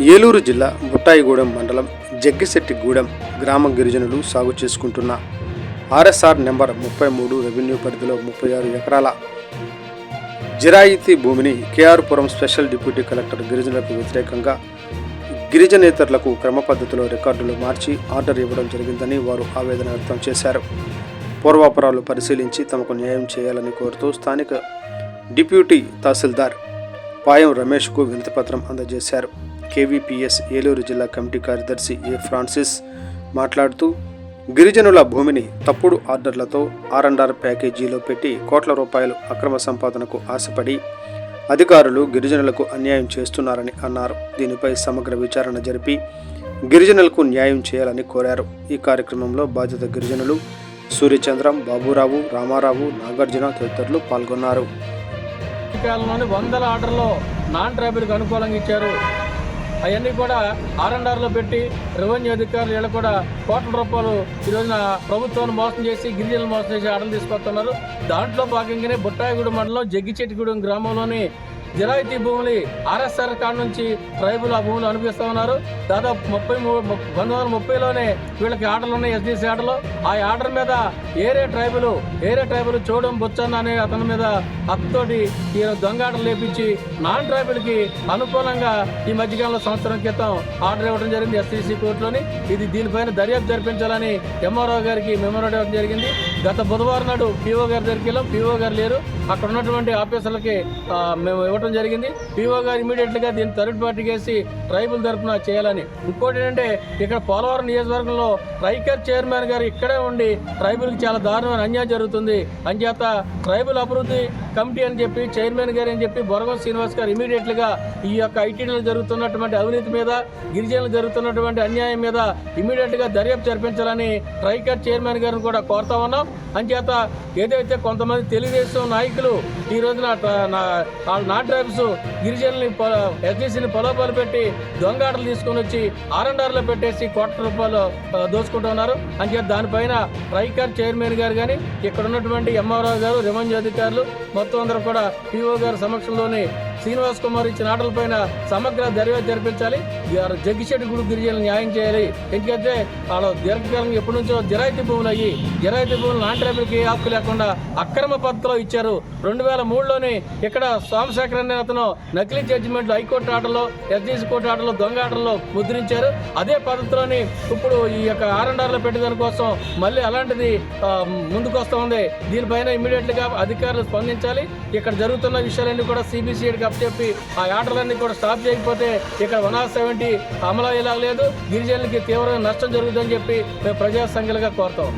ఏలూరు జిల్లా బుట్టాయిగూడెం మండలం జగ్గిశెట్టిగూడెం గ్రామ గిరిజనులు సాగు చేసుకుంటున్న ఆర్ఎస్ఆర్ నెంబర్ ముప్పై మూడు రెవెన్యూ పరిధిలో ముప్పై ఆరు ఎకరాల జిరాయితీ భూమిని కేఆర్పురం స్పెషల్ డిప్యూటీ కలెక్టర్ గిరిజనులకు వ్యతిరేకంగా గిరిజనేతరులకు క్రమ పద్ధతిలో రికార్డులు మార్చి ఆర్డర్ ఇవ్వడం జరిగిందని వారు ఆవేదన వ్యక్తం చేశారు. పూర్వాపరాలు పరిశీలించి తమకు న్యాయం చేయాలని కోరుతూ స్థానిక డిప్యూటీ తహసీల్దార్ పాయం రమేష్కు వినతిపత్రం అందజేశారు. కేవీపీఎస్ ఏలూరు జిల్లా కమిటీ కార్యదర్శి ఏ ఫ్రాన్సిస్ మాట్లాడుతూ గిరిజనుల భూమిని తప్పుడు ఆర్డర్లతో ఆర్ ప్యాకేజీలో పెట్టి కోట్ల రూపాయలు అక్రమ సంపాదనకు ఆశపడి అధికారులు గిరిజనులకు అన్యాయం చేస్తున్నారని అన్నారు. దీనిపై సమగ్ర విచారణ జరిపి గిరిజనులకు న్యాయం చేయాలని కోరారు. ఈ కార్యక్రమంలో బాధిత గిరిజనులు సూర్యచంద్రం బాబురావు రామారావు నాగార్జున తదితరులు పాల్గొన్నారు. వందల ఆర్డర్లో నాన్ ట్రైబల్కి అనుకూలంగా ఇచ్చారు. అవన్నీ కూడా ఆర్ఎన్ఆర్లో పెట్టి రెవెన్యూ అధికారులు వీళ్ళు కూడా కోట్ల రూపాయలు ఈ రోజున ప్రభుత్వాన్ని మోసం చేసి గిరిజనులు మోసం చేసి ఆటలు తీసుకొస్తున్నారు. దాంట్లో భాగంగానే బుట్టాయిగూడెం మండలం జగ్గిచెట్టిగూడెం గ్రామంలోని జిరాయితీ భూములు ఆర్ఎస్ఆర్ కాడ నుంచి ట్రైబుల్ ఆ భూములు అనిపిస్తూ ఉన్నారు. దాదాపు ముప్పై మూడు పంతొమ్మిది వందల ముప్పైలోనే వీళ్ళకి ఆర్డర్లు ఉన్నాయి ఎస్డిసి ఆర్డర్లు. ఆ ఆర్డర్ మీద ఏరే ట్రైబులు ఏరే ట్రైబులు చూడడం బుచ్చన్న అనే అతని మీద అతతోటి ఈ దొంగ ఆర్డర్ లేపించి నాన్ ట్రైబుల్కి అనుకూలంగా ఈ మధ్యకాలంలో సంవత్సరం క్రితం ఆర్డర్ ఇవ్వడం జరిగింది ఎస్టీసీ కోర్టులోని. ఇది దీనిపైన దర్యాప్తు జరిపించాలని ఎంఆర్ఓ గారికి మెమోరాండం ఇవ్వడం జరిగింది. గత బుధవారం నాడు పిఓ గారి దగ్గరికి వెళ్ళాం. పిఓ గారు లేరు. అక్కడ ఉన్నటువంటి ఆఫీసర్లకి మేము ఇవ్వడం జరిగింది. పిఓ గారు ఇమీడియట్గా దీన్ని థర్డ్ పార్టీ చేసి ట్రైబుల్ తరఫున చేయాలని. ఇంకోటి ఏంటంటే ఇక్కడ పోలవరం నియోజకవర్గంలో ట్రైకర్ చైర్మన్ గారు ఇక్కడే ఉండి ట్రైబుల్కి చాలా దారుణమైన అన్యాయం జరుగుతుంది. అంచేత ట్రైబుల్ అభివృద్ధి కమిటీ అని చెప్పి చైర్మన్ గారు అని చెప్పి బొరగం శ్రీనివాస్ గారు ఇమీడియట్గా ఈ యొక్క ఐటీలో జరుగుతున్నటువంటి అవినీతి మీద గిరిజనులు జరుగుతున్నటువంటి అన్యాయం మీద ఇమీడియట్గా దర్యాప్తు జరిపించాలని ట్రైకర్ చైర్మన్ గారిని కూడా కోరుతా ఉన్నాం. అంచేత ఏదైతే కొంతమంది తెలుగుదేశం నాయకులు ఈ రోజున నాటి ట్రైబ్స్ గిరిజనుల్ని ఎస్జీసీని పొలపాలు పెట్టి దొంగ ఆటలు తీసుకొని వచ్చి ఆర్ఎండ్ఆర్లో పెట్టేసి కోట్ల రూపాయలు దోచుకుంటున్నారు అంచేత దానిపైన ట్రైకర్ చైర్మన్ గారు కానీ ఇక్కడ ఉన్నటువంటి ఎంఆర్ఓ గారు రెవెన్యూ అధికారులు మొత్తం అందరూ కూడా పిఓ గారి సమక్షంలోని శ్రీనివాస్ కుమార్ ఇచ్చిన ఆటలపైన సమగ్ర దర్యాప్తు జరిపించాలి జగ్గిశెట్టి గుడి గిరిజనులు న్యాయం చేయాలి. ఎందుకంటే వాళ్ళ దీర్ఘకాలం ఎప్పటి నుంచో జిరాయితీ భూములు అయ్యి జిరాయితీ భూములు నాన్ ఏ హక్కు లేకుండా అక్రమ పద్ధతిలో ఇచ్చారు. రెండు వేల మూడులోని ఇక్కడ సోమశేఖర్ అనే అతను నకిలీ జడ్జిమెంట్లు హైకోర్టు ఆటలో ఎస్డీసీ కోర్టు ఆటలో దొంగ ఆటల్లో ముద్రించారు. అదే పద్ధతిలోని ఇప్పుడు ఈ యొక్క ఆర్ఎండ్ఆర్లో పెట్టేదాని కోసం మళ్ళీ అలాంటిది ముందుకొస్తూ ముందుకు వస్తూ ఉంది. దీనిపైన ఇమీడియట్గా అధికారులు స్పందించాలి. ఇక్కడ జరుగుతున్న విషయాలన్నీ కూడా సిబిసిఐడికి చెప్పి ఆ ఆటలన్నీ కూడా స్టాప్ చేయకపోతే ఇక్కడ వన్ ఆఫ్ సెవెంటీ అమలు అయ్యేలాగలేదు గిరిజనులకి తీవ్రంగా నష్టం జరుగుతుందని చెప్పి మేము ప్రజా సంఘాలుగా కోరుతాం.